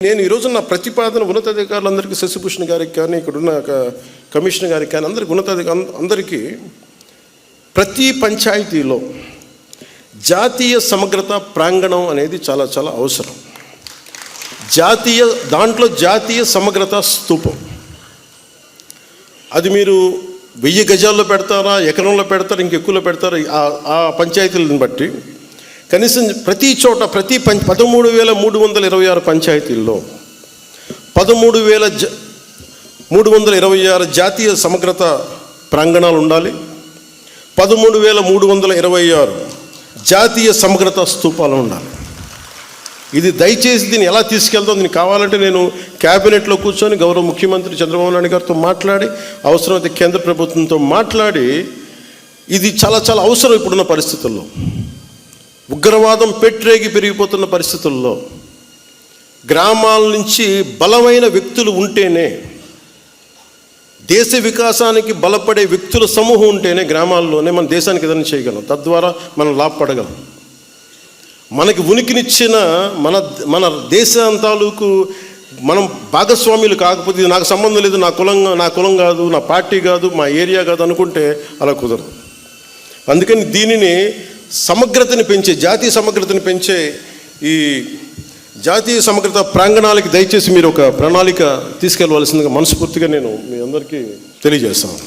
నేను ఈరోజు నా ప్రతిపాదన ఉన్నతాధికారులందరికీ శశిభూషణ్ గారికి కానీ ఇక్కడున్న క- కమిషనర్ గారికి కానీ అందరికి ఉన్నతాధికారు అందరికీ ప్రతి పంచాయతీలో జాతీయ సమగ్రత ప్రాంగణం అనేది చాలా చాలా అవసరం. జాతీయ దాంట్లో జాతీయ సమగ్రత స్తూపం అది మీరు వెయ్యి గజాల్లో పెడతారా ఎకరంలో పెడతారా ఇంకెక్కువలో పెడతారా ఆ- ఆ పంచాయతీలను బట్టి కనీసం ప్రతి చోట ప్రతి పంచ పదమూడు వేల మూడు వందల ఇరవై ఆరు పంచాయతీల్లో పదమూడు వేల జ మూడు వందల ఇరవై ఆరు జాతీయ సమగ్రత ప్రాంగణాలు ఉండాలి. పదమూడు వేల మూడు వందల ఇరవై ఆరు జాతీయ సమగ్రత స్తూపాలు ఉండాలి. ఇది దయచేసి దీన్ని ఎలా తీసుకెళ్తాం? దీనికి కావాలంటే నేను క్యాబినెట్లో కూర్చొని గౌరవ ముఖ్యమంత్రి చంద్రబాబు నాయుడు గారితో మాట్లాడి అవసరమైతే కేంద్ర ప్రభుత్వంతో మాట్లాడి ఇది చాలా చాలా అవసరం ఇప్పుడున్న పరిస్థితుల్లో. ఉగ్రవాదం పెట్రేగి పెరిగిపోతున్న పరిస్థితుల్లో గ్రామాల నుంచి బలమైన వ్యక్తులు ఉంటేనే దేశ వికాసానికి బలపడే వ్యక్తుల సమూహం ఉంటేనే గ్రామాల్లోనే మన దేశానికి ఏదైనా చేయగలం. తద్వారా మనం లాభపడగలం. మనకి ఉనికినిచ్చిన మన మన దేశం తాలూకు మనం భాగస్వాములు కాకపోతే ఇది నాకు సంబంధం లేదు నా కులం నా కులం కాదు నా పార్టీ కాదు మా ఏరియా కాదు అనుకుంటే అలా కుదరదు. అందుకని దీనిని సమగ్రతని పెంచే జాతీయ సమగ్రతని పెంచే ఈ జాతీయ సమగ్రత ప్రాంగణాలకి దయచేసి మీరు ఒక ప్రణాళిక తీసుకెళ్ళవలసిందిగా మనస్ఫూర్తిగా నేను మీ అందరికీ తెలియజేస్తాను.